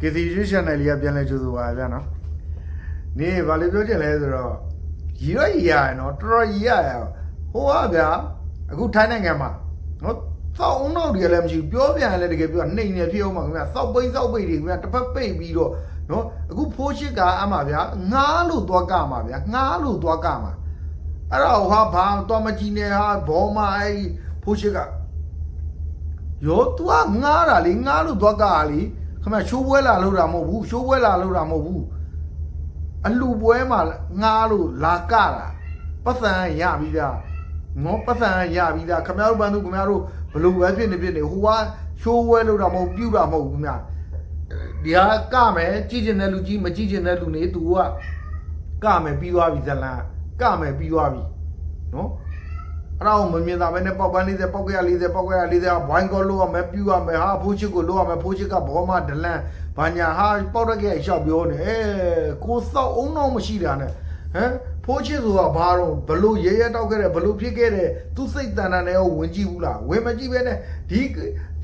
KCG channel လေးကပြန်လဲကြိုးဆိုပါဗျာနော်နေဘာလို့ပြောချင်လဲဆိုတော့ရီရရီရရနော်တော်တော်ရီရရဟိုကဗျာအခုထိုင်းနိုင်ငံမှာနော်စောက်အောင်တော့ဒီလည်းမရှိဘူးပြောပြန်လည်းတကယ်ပြောနှိမ်နေဖြစ်အောင်ပါခင်ဗျာစောက်ပိတ်စောက်ပိတ်တွေခင်ဗျာတစ်ဖက်ပိတ်ပြီးတော့နော်အခုဖိုးရှိကအမှဗျာငားလို့သွားကမှာဗျာငားလို့သွားကမှာအဲ့တော့ဟာဘာတော့မကြည့်နေဟာဘောမအဲ့ဖိုးရှိကရော तू ကငားတာလေငားလို့သွားကတာလေ ခမရှိုးပွဲလာလို့တာမဟုတ်ဘူးရှိုးပွဲလာလို့တာမဟုတ်ဘူးအလူပွဲမှာငားလို့လာကတာပတ်စံရပြီးသားနော်ပတ်စံရပြီးသားခမတို့ဘန်းသူခမတို့ဘလို့ပဲဖြစ်နေဖြစ်နေဟိုကရှိုးပွဲလို့တာမဟုတ်ပြူတာမဟုတ်ဘူးခင်ဗျဒီဟာကမယ်ကြည့်ကျင်တဲ့လူကြီးမကြည့်ကျင်တဲ့လူနေ तू ကကမယ်ပြီးသွားပြီဇလန်ကမယ်ပြီးသွားပြီနော် အဲ့ဒါကိုမမြင်တာပဲနဲ့ပေါက်ပန်း40ပေါက်ကရ40ပေါက်ကရ40ဘိုင်းကောလို့ရမယ်ပြူရမယ်ဟာဖိုးချစ်ကိုလို့ရမယ်ဖိုးချစ်ကဘောမဒလန်ဘာညာဟာပေါက်ရခဲ့ရှောက်ပြောနေအဲကိုစောက်အောင်တော့မရှိတာနဲ့ဟမ်ဖိုးချစ်ဆိုတာဘာတော့ဘလို့ရဲရဲတောက်ခဲ့တယ်ဘလို့ဖြစ်ခဲ့တယ်သူစိတ်တန်တန်နဲ့ဝင်ကြည့်ဘူးလားဝင်မကြည့်ပဲနဲ့ဒီ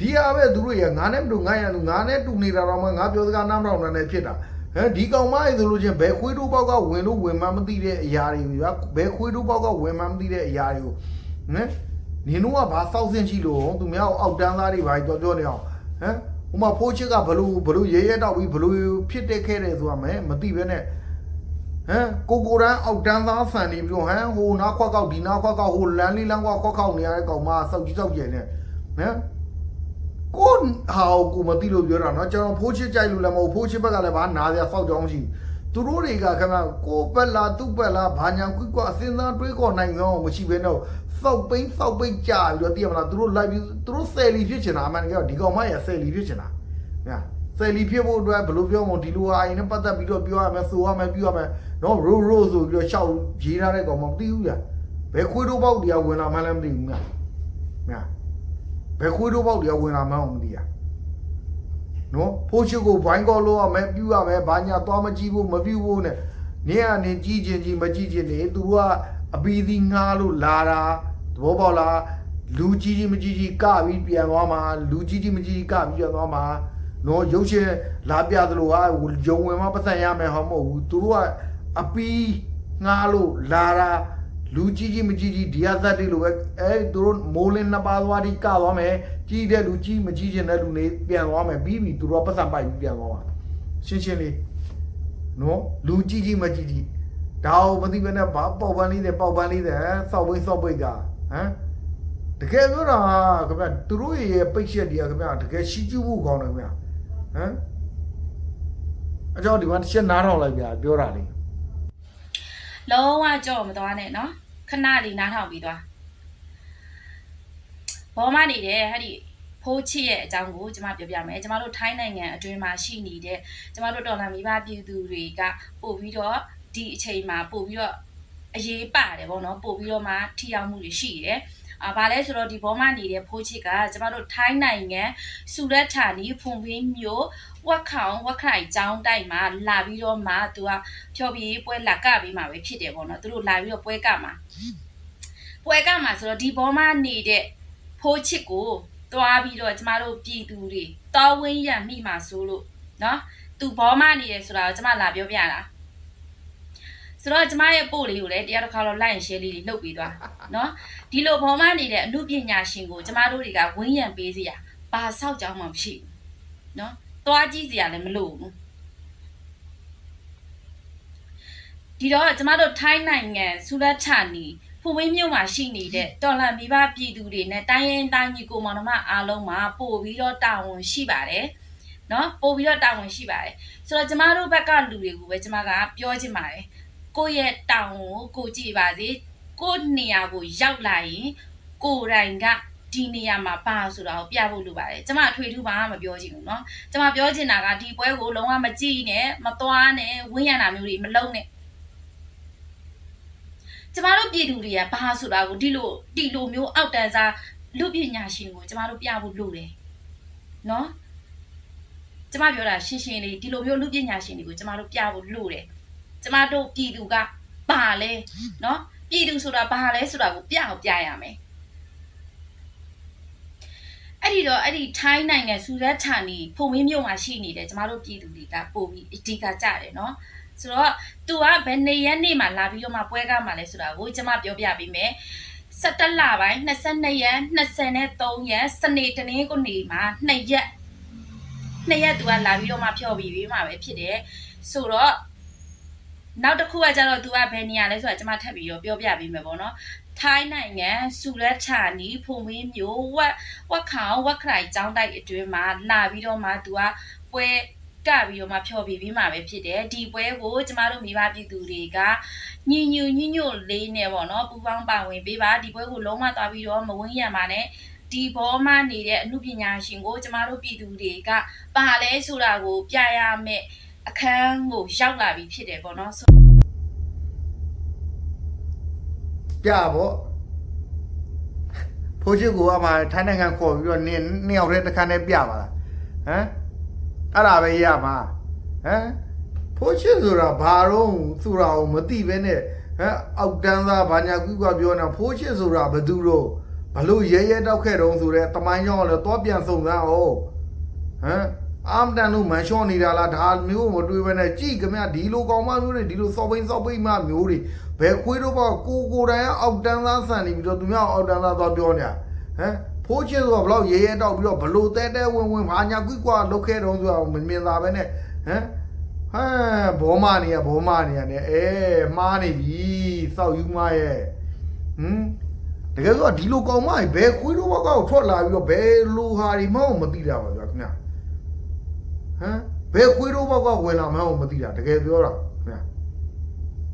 ဒီအားပဲသူတို့ရငါနဲ့မတူငါရတူငါနဲ့တူနေတာတော့မှငါပြောစကားနားမတော်နဲ့ဖြစ်တာဟမ်ဒီကောင်မရေးဆိုလို့ချင်းဘယ်ခွေးတို့ပေါက်ကဝင်လို့ဝင်မှမသိတဲ့အရာတွေဗျာဘယ်ခွေးတို့ပေါက်ကဝင်မှမသိတဲ့အရာတွေကို ဟမ်နင်တို့ကဘာစောက်စင်းရှိလို့သူများအောက်တန်းသားတွေဘာပြောပြောနေအောင်ဟမ်ဟိုမှာဖိုးချစ်ကဘလို့ဘလို့ရဲရဲတောက်ပြီးဘလို့ဖြစ်တက်ခဲ့တယ်ဆိုတာမဲမသိပဲနဲ့ဟမ်ကိုကိုရန်အောက်တန်းသားဆန်နေပြီးတော့ဟမ်ဟိုနားခွက်ကောက်ဒီနားခွက်ကောက်ဟိုလမ်းလေးလမ်းခွက်ခွက်ကောက်နေရတဲ့ကောင်မစောက်ကြီးစောက်ကျယ်နေဟမ်ကိုဟာကိုမသိလို့ပြောတာเนาะကျွန်တော်ဖိုးချစ်ကြိုက်လို့လည်းမဟုတ်ဖိုးချစ်ဘက်ကလည်းဘာနားရစောက်ကြောင်းရှိ သူတို့တွေကခင်ဗျကိုပက်လာသူ့ပက်လာဘာညာကွိကွအစင်းသားတွေးခေါ်နိုင်တော့မရှိဘဲတော့စောက်ပိန်းစောက်ပိန်းကြာပြီးတော့တည်ရမလားသူတို့ live ပြီးသူတို့ဆယ်လီဖြစ်ချင်တာအမှန်တကယ်တော့ဒီကောင်မရဆယ်လီဖြစ်ချင်တာညာဆယ်လီဖြစ်ဖို့အတွက်ဘယ်လိုပြောမလဲဒီလိုဟာအရင်နဲ့ပတ်သက်ပြီးတော့ပြောရမယ်ဆိုရမယ်ပြောရမယ်နော်ရိုးရိုးဆိုပြီးတော့ရှောက်ရေးထားတဲ့ကောင်မမသိဘူးညာဘယ်ခွေးတို့ပေါက်တရားဝင်လာမှလည်းမသိဘူးညာညာဘယ်ခွေးတို့ပေါက်တရားဝင်လာမှမသိရ နော်ဖိုးချစ်ကိုဘိုင်းကောလို့ရမယ်ပြူရမယ်ဘာညာသွားမကြည့်ဘူးမပြူဘူးနဲ့နင်းကနေကြည့်ချင်းကြီးမကြည့်ချင်းနေသူကအပီသီငားလို့လာတာသဘောပေါက်လားလူကြီးကြီးမကြီးကြီးကပြီးပြန်သွားမှာလူကြီးကြီးမကြီးကြီးကပြီးပြန်သွားမှာနော်ရုပ်ရှင်လာပြသလိုဟာယုံဝင်မပတ်သက်ရမယ်ဟောမဟုတ်ဘူးသူတို့ကအပီးငားလို့လာတာ လူကြီးကြီးမကြီးကြီးဒီဟာသက်တွေလိုပဲအဲသူတို့မိုးလင်းနှစ်ပါးသွားဒီကသွားမယ်ကြီးတဲ့လူကြီးမကြီးချင်တဲ့လူနေပြန်သွားမယ်ပြီးပြီသူတို့ကပတ်စံပိုက်ပြီးပြန်သွားမှာရှင်းရှင်းလေးနော်လူကြီးကြီးမကြီးကြီးဒါအောင်မသိဘဲနဲ့ဘာပေါက်ပန်းလေးတဲ့ပေါက်ပန်းလေးတဲ့စောက်ပိတ်စောက်ပိတ်ကဟမ်တကယ်ပြောတာခင်ဗျသူတို့ရဲ့ပိတ်ချက်တွေကခင်ဗျတကယ်ရှိကျူးဖို့ကောင်းတယ်ခင်ဗျဟမ်အကြောင်းဒီမှာတစ်ချက်နားထောင်လိုက်ပြပြောတာလေး လုံးဝကြော့မသွားနဲ့နော်ခဏလေးနားထောင်ပြီးသွားဘောမနေတဲ့ဟဲ့ဒီဖိုးချစ်ရဲ့အကြောင်းကိုကျွန်မပြောပြမယ်ကျွန်မတို့ထိုင်းနိုင်ငံအတွင်းမှာရှိနေတဲ့ကျွန်မတို့တော်လာမိဘပြည်သူတွေကပို့ပြီးတော့ဒီအချိန်မှာပို့ပြီးတော့အရေးပါတယ်ဗောနော်ပို့ပြီးတော့မှထိရောက်မှုတွေရှိတယ်အာဘာလဲဆိုတော့ဒီဘောမနေတဲ့ဖိုးချစ်ကကျမတို့ထိုင်းနိုင်ငံစူရက်ဌာနီဖွန်ပင်းမျိုး ဝက်ခေါင်ဝက်ခိုင်ကျောင်းတိုက်မှာလာပြီးတော့မှသူကဖြောပြီးပွဲလာကပြီးမှပဲဖြစ်တယ်ပေါ့နော်သူတို့လာပြီးတော့ပွဲကမှာပွဲကမှာဆိုတော့ဒီဘောမနေတဲ့ဖိုးချစ်ကိုတွားပြီးတော့ကျမတို့ပြည်သူတွေတောဝင်းရံမိမှာဆိုလို့နော်သူဘောမနေတယ်ဆိုတာကိုကျမလာပြောပြတာဆိုတော့ကျမရဲ့ပို့လေးကိုလည်းတရားတစ်ခါတော့ like and share လေးတွေလုပ်ပြီးသွားနော်ဒီလိုဘောမနေတဲ့အမှုပညာရှင်ကိုကျမတို့တွေကဝင်းရံပေးစီရဘာဆောက်ကြောင်းမှမရှိဘူးနော် သွားကြည့်စီရလည်းမလို့ဘူးဒီတော့ကျမတို့ထိုင်းနိုင်ငံဆူလက်ချာနီဖူဝင်းမြို့မှာရှိနေတဲ့တော်လန်မိဘပြည်သူတွေနဲ့တိုင်းရင်တိုင်းညီကိုမောင်နှမအားလုံးမှာပို့ပြီးတော့တာဝန်ရှိပါတယ်နော်ပို့ပြီးတော့တာဝန်ရှိပါတယ်ဆိုတော့ကျမတို့ဘက်ကလူတွေကိုပဲကျမကပြောချင်ပါတယ်ကိုယ့်ရဲ့တာဝန်ကိုကိုကြည့်ပါစေကိုယ့်နေရာကိုရောက်လာရင်ကိုယ်တိုင်က ဒီနေရာမှာပါဆိုတာကိုပြဖို့လိုပါတယ်ကျမအထွေထူးဘာမှမပြောချင်ဘူးเนาะကျမပြောချင်တာကဒီပွဲကိုလုံးဝမကြည့်နဲ့မသွားနဲ့ဝင်းရံတာမျိုးတွေမလုပ်နဲ့ကျမတို့ပြည်သူတွေကဘာဆိုတာကိုဒီလိုဒီလိုမျိုးအောက်တန်းစားလူပညာရှင်ကိုကျမတို့ပြဖို့လိုတယ်เนาะကျမပြောတာရှင်းရှင်းလေးဒီလိုမျိုးလူပညာရှင်တွေကိုကျမတို့ပြဖို့လိုတယ်ကျမတို့ပြည်သူကဘာလဲเนาะပြည်သူဆိုတာဘာလဲဆိုတာကိုပြအောင်ပြရမယ် အဲ့ဒီတော့အဲ့ဒီထိုင်းနိုင်ငံစူဇက်ဌာနီဖုံမင်းမြို့မှာရှိနေတဲ့ကျမတို့ပြည်သူတွေကပို့ပြီးအဓိကကြတယ်နော်ဆိုတော့ तू ကဘယ်နေရက်နေ့မှာလာပြီးတော့မှပွဲကားမှာလဲဆိုတာကိုကျမပြောပြပေးမယ်17လပိုင်း22ရက်23ရက်စနေတနင်္ဂနွေမှာ2ရက်2ရက် तू ကလာပြီးတော့မှဖြော်ပြီးပြီးမှပဲဖြစ်တယ်ဆိုတော့နောက်တစ်ခုကကျတော့ तू ကဘယ်နေရာလဲဆိုတာကျမထပ်ပြီးတော့ပြောပြပေးမယ်ပေါ့နော် ထိုင်းနိုင်ငံစူလက်ချာနီဖုံမင်းမျိုးဝက်ဝက်ခေါင်ဝက်ခရိုင်ကျောင်းတိုက်အတွင်းမှာလာပြီးတော့မှ तू ကပွဲကပြီးတော့မှဖြော်ပြီးပြီးမှပဲဖြစ်တယ်ဒီပွဲကိုကျမတို့မိဘပြည်သူတွေကညညညညွတ်လေးနဲ့ပေါ့နော်ပူပေါင်းပါဝင်ပေးပါဒီပွဲကိုလုံးဝသွားပြီးတော့မဝန်းရံပါနဲ့ဒီဘောမှနေတဲ့အမှုပညာရှင်ကိုကျမတို့ပြည်သူတွေကပါလဲဆိုတာကို ပြရမယ်အခန်းကိုရောက်လာပြီဖြစ်တယ်ပေါ့နော် ပြပေါ့ဖိုးချစ်ကိုအမှထိုင်းနိုင်ငံခေါ်ပြီးတော့နင်းနှစ်ယောက်တည်းတစ်ခါနဲ့ပြပါလားဟမ်အဲ့ဒါပဲရမှာဟမ်ဖိုးချစ်ဆိုတာဘာတော့ဆိုတာကိုမသိပဲနဲ့ဟမ်အောက်တန်းသားဘာညာကူကပြောနေဖိုးချစ်ဆိုတာဘသူတော့ဘလို့ရဲရဲတောက်ခဲ့တုံးဆိုတဲ့တမိုင်းကြောင်းလည်းတော့ပြန်စုံစမ်းအောင်ဟမ် အာမတန်လို့မန်ရှော့နေတာလားဒါမျိုးမတွေးပဲနဲ့ကြည်ကြမြဒီလိုကောင်မမျိုးတွေဒီလိုစော်ပိန်စော်ပိန်မမျိုးတွေဘယ်ခွေးတော့ပေါ့ကိုကိုတိုင်ကအောက်တန်းသားဆန်နေပြီးတော့သူများအောက်တန်းသားသွားပြောနေတာဟမ်ဖိုးချစ်ဆိုတာဘလို့ရဲရဲတောက်ပြီးတော့ဘလို့တဲတဲဝင်ဝင်ဘာညာကွကွာလုတ်ခဲ့တုံးဆိုတာမမြင်သာပဲနဲ့ဟမ်ဟမ်ဘောမနေရဘောမနေရနဲ့အဲမှားနေပြီစောက်ယူမရဲ့ဟမ်တကယ်ဆိုဒီလိုကောင်မကြီးဘယ်ခွေးတော့ဘောကောက်ထွက်လာပြီးတော့ဘယ်လိုဟာဒီမှမသိတာပါဗျာခင်ဗျာဟမ် ဘယ်ခွေးတော့ဘောက်ကဝင်လာမှန်းမသိတာတကယ်ပြောတာခင်ဗျာ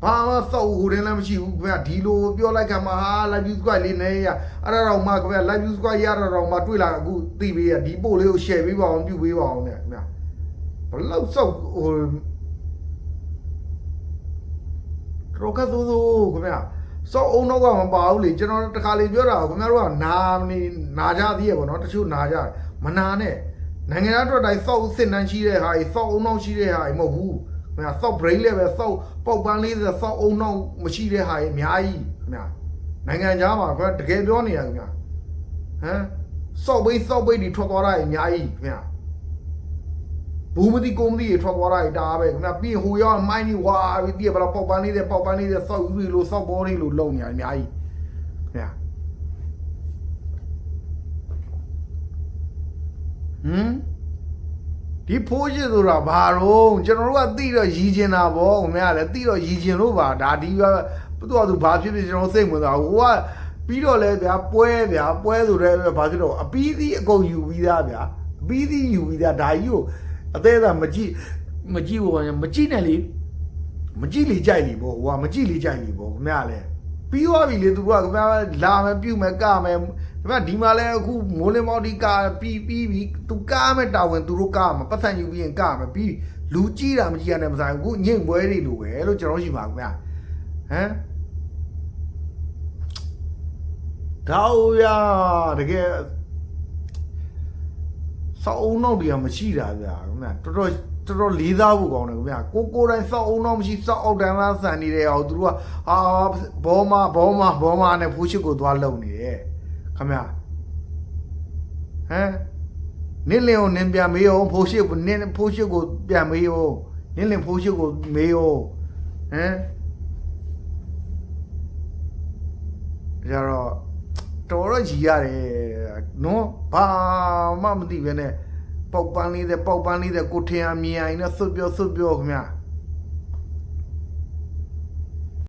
ဘာမှစောက်ဟိုတင်းလည်းမရှိဘူးခင်ဗျာဒီလိုပြောလိုက်ကမှဟာ live view squad လေးနေရအဲ့ဒါတော့မှခင်ဗျာ live view squad ရတာတော့မှတွေ့လာအခုသိပေးရဒီပို့လေးကို share ပေးပါအောင်ပြုပေးပါအောင်နဲ့ခင်ဗျာဘလောက်စောက်ဟိုတော့ကသို့သို့ခင်ဗျာစောက်အောင်တော့ကမပါဘူးလေကျွန်တော်တခါလေပြောတာခင်ဗျားတို့ကနာနေနာကြသေးရပေါ့နော်တချို့နာကြတယ်မနာနဲ့ နိုင်ငံသားတို့တိုင်းစောက်စစ်နှမ်းရှိတဲ့ဟာကြီးစောက်အုံနောက်ရှိတဲ့ဟာကြီးမဟုတ်ဘူးခင်ဗျာစောက် brain လည်းပဲစောက်ပေါက်ပန်းလေးစောက်အုံနောက်မရှိတဲ့ဟာကြီးအများကြီးခင်ဗျာနိုင်ငံခြားမှာခင်ဗျာတကယ်ပြောနေရခင်ဗျာဟမ်စောက်ဘိတ်စောက်ဘိတ်တွေထွက်သွားတာကြီးအများကြီးခင်ဗျာဘူးမတိကုမ္ပဏီတွေထွက်သွားတာကြီးဒါပဲခင်ဗျာပြီးဟိုရောက်မိုင်းကြီးဝါပြီးပြဘလာပေါက်ပန်းလေးတွေပေါက်ပန်းလေးတွေစောက်ယူလို့စောက်ဘောလေးလို့လုံနေရအများကြီးခင်ဗျာ ဟမ်ဒီဖိုးချစ်ဆိုတာဘာတော့ကျွန်တော်တို့ကသိတော့ရည်ကျင်တာဗောခင်ဗျားလည်းသိတော့ရည်ကျင်လို့ပါဒါဒီကသူကသူဘာဖြစ်ဖြစ်ကျွန်တော်စိတ်ဝင်စားဟိုကပြီးတော့လဲဗျာပွဲဗျာပွဲဆိုတဲ့ဘာဖြစ်တော့အပီးသီးအကုန်ယူပြီးသားဗျာအပီးသီးယူပြီးသားဒါကြီးကိုအသေးသာမကြည့်မကြည့်ဘူးမကြည့်နဲ့လေမကြည့်လေကြိုက်လေဗောဟိုကမကြည့်လေကြိုက်လေဗောခင်ဗျားလည်း ပြီးသွားပြီလေသူကခင်ဗျားလာမယ်ပြုတ်မယ်ကမယ်ဒါပေမဲ့ဒီမှာလဲအခုမိုးလင်းမော်ဒီကာပြီးပြီးပြီးသူကားမဲ့တာဝန်သူတို့ကားမှာပတ်စံယူပြီးရင်ကားမှာပြီးလူကြည့်တာမကြည့်ရတဲ့မဆိုင်ဘူးအခုညင်ပွဲတွေလိုပဲလို့ကျွန်တော်ရှိပါခင်ဗျာဟမ်တောက်ရတကယ်စောက်အုံနောက်တွေကမရှိတာဗျာခင်ဗျာတော်တော် တော်တော်လေးစားဖို့ကောင်းတယ်ခင်ဗျာကိုကိုတိုင်းစောက်အုံနောက်မရှိစောက်အောက်တန်းသားဆန်နေတဲ့ဟောသူတို့ကဟာဘောမဘောမဘောမနဲ့ဖူးချစ်ကိုသွားလုံနေတယ်ခမရဟမ်နင်းလင်ကိုနင်းပြန်မေးအောင်ဖိုးရှိကိုနင်းဖိုးရှိကိုပြန်မေးအောင်နင်းလင်ဖိုးရှိကိုမေးအောင်ဟမ်ကြတော့တော်တော့ကြီးရတယ်နော်ဘာမှမသိပဲနဲ့ ပေါက်ပန်းလေးတဲ့ပေါက်ပန်းလေးတဲ့ကိုထင်အမြင်အိမ်နဲ့ဆွတ်ပြောဆွတ်ပြောခင်ဗျာ